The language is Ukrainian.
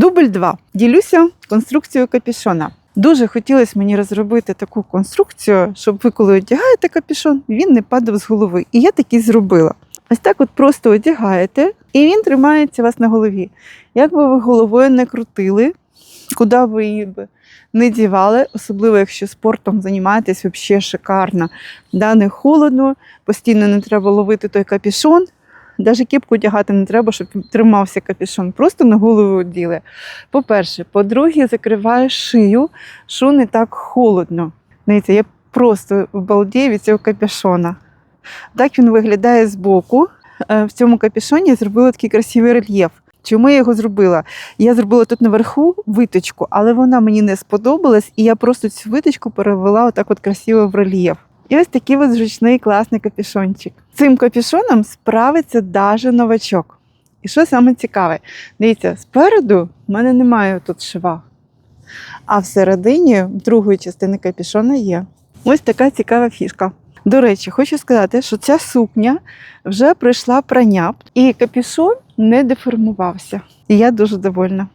Дубль 2. Ділюся конструкцією капюшона. Дуже хотілося мені розробити таку конструкцію, щоб ви, коли одягаєте капюшон, він не падав з голови. І я таки зробила. Ось так от просто одягаєте, і він тримається вас на голові. Як би ви головою не крутили, куди ви її би не дівали, особливо якщо спортом займаєтесь, взагалі шикарно. Да, не холодно, постійно не треба ловити той капюшон. Навіть кепку одягати не треба, щоб тримався капюшон. Просто на голову оділи. По-перше, по-друге, закриває шию, що не так холодно. Дивіться, я просто обалдію від цього капюшона. Так він виглядає збоку. Е, В цьому капюшоні я зробила такий красивий рельєф. Чому я його зробила? Я зробила тут наверху виточку, але вона мені не сподобалась, і я просто цю виточку перевела отак от красиво в рельєф. І ось такий ось зручний класний капюшончик. Цим капюшоном справиться даже новачок. І що саме цікаве? Дивіться, спереду в мене немає тут шва, а всередині другої частини капюшона є. Ось така цікава фішка. До речі, хочу сказати, що ця сукня вже пройшла прання, і капюшон не деформувався. І я дуже довольна.